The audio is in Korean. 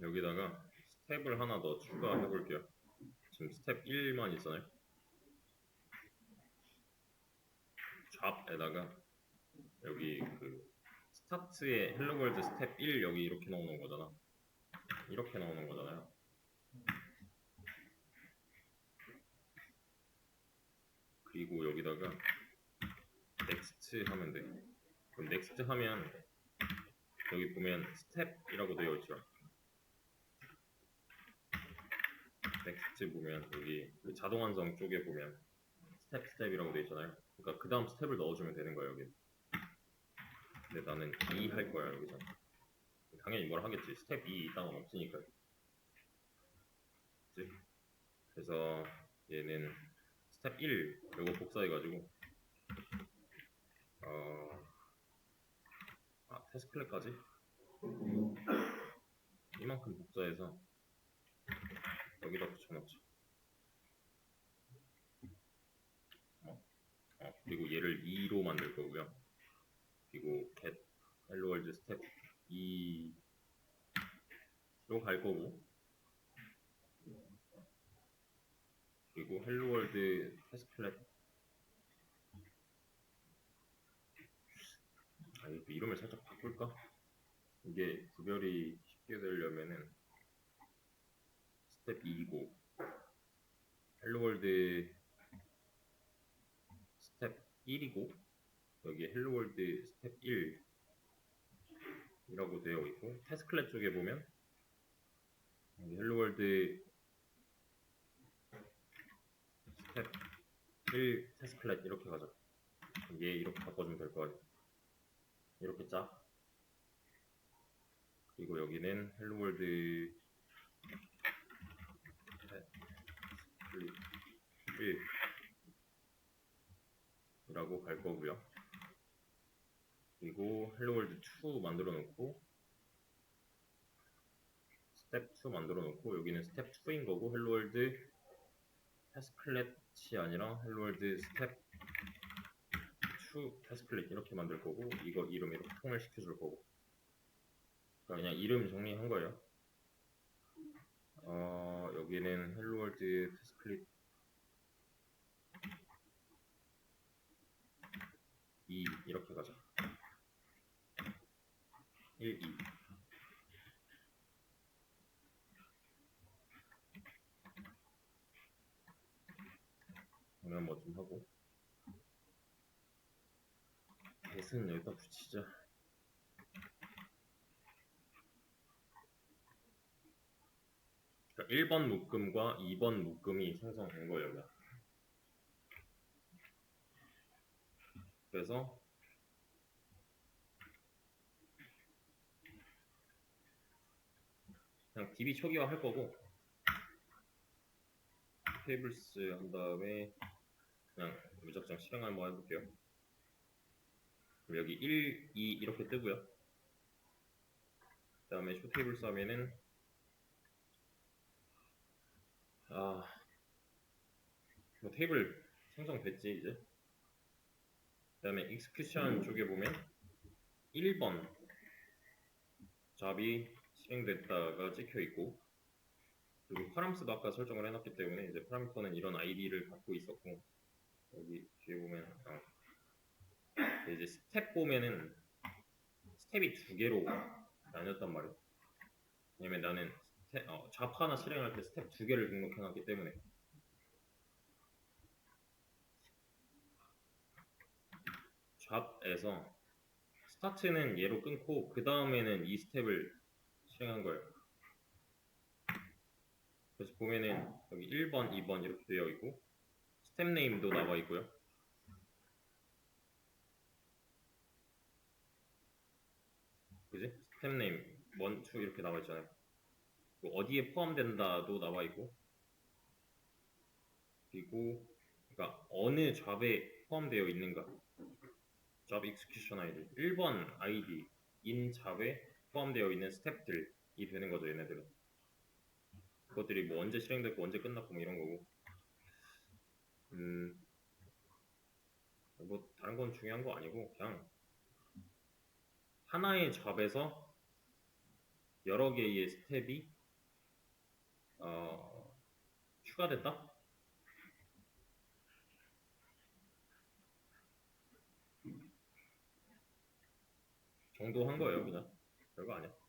여기다가 스텝을 하나 더 추가해 볼게요. 지금 스텝 1만 있잖아요. 잡에다가 여기 그 스타트에 헬로월드 스텝 1 여기 이렇게 나오는 거잖아. 이렇게 나오는 거잖아요. 그리고 여기다가 넥스트 하면 돼. 그럼 넥스트 하면 여기 보면 스텝이라고 되어 있죠. 넥스트 보면 여기 그 자동 완성 쪽에 보면 스텝 스텝이라고 되어 있잖아요. 그러니까 그 다음 스텝을 넣어주면 되는 거예요 여기. 근데 나는 2 할 거야 여기서. 당연히 뭘 하겠지. 스텝 2 이따가 없으니까. 그치? 그래서 얘는 스텝 1 요거 복사해가지고 어, 아, 테스클레까지 이만큼 복사해서 붙여놓자. 어, 어, 그리고 얘를 2로 만들 거고요. 그리고 get hello world step 2로 갈 거고. 그리고 hello world 테스클렛 아, 이 이름을 살짝 바꿀까? 이게 구별이 쉽게 되려면은 스텝 2고 헬로월드 스텝 1이고 여기 헬로월드 스텝 1 이라고 되어 있고 테스클렛 쪽에 보면 헬로월드 스텝 1 테스클렛 이렇게 가자 얘 이렇게 바꿔주면 될거 같아 이렇게 짜. 그리고 여기는 헬로월드 스 플릿 1이라고 갈 거고요. 그리고 헬로월드 2 만들어 놓고 스텝 2 만들어 놓고 여기는 스텝 2인 거고 헬로월드 테스클렛이 아니라 헬로월드 스텝 2 테스클렛 이렇게 만들 거고 이거 이름 이렇게 통일시켜 줄 거고 그러니까 그냥 이름 정리한 거예요. 어, 여기는 헬로월드 테스클릿 2 이렇게 가자. 1, 2 그러면 뭐 좀 하고 대승 여기다 붙이자. 그러니까 1번 묶음과 2번 묶음이 생성된 거예요. 여기가. 그래서 그냥 DB 초기화 할 거고 테이블스 한 다음에 그냥 무작정 실행 한번 해볼게요. 여기 1, 2 이렇게 뜨고요. 그 다음에 쇼 테이블스 하면은 아, 뭐 테이블 생성됐지 이제. 그 다음에 execution 쪽에 보면 1번 잡이 실행됐다가 찍혀 있고 그리고 파람스도 아까 설정을 해놨기 때문에 이제 파라미터는 이런 아이디를 갖고 있었고 여기 뒤에 보면 어, 이제 스텝 보면은 스텝이 두 개로 나뉘었단 말이야. 왜냐면 나는 스텝, 어, 잡 하나 실행할 때 스텝 두 개를 등록해놨기 때문에 잡에서 스타트는 얘로 끊고 그 다음에는 이 스텝을 실행한 거예요. 그래서 보면은 여기 1번, 2번 이렇게 되어 있고 스텝 네임도 나와 있고요. 그지? 스텝 네임, 원, 투 이렇게 나와 있잖아요. 뭐 어디에 포함된다도 나와 있고 그리고 그러니까 어느 잡에 포함되어 있는가 job execution ID 1번 ID 인 잡에 포함되어 있는 스텝들이 되는 거죠 얘네들은 그것들이 뭐 언제 실행됐고 언제 끝났고 뭐 이런 거고 음 뭐 다른 건 중요한 거 아니고 그냥 하나의 잡에서 여러 개의 스텝이 어, 추가됐다? 정도 한 거예요, 그냥. 별거 아니야.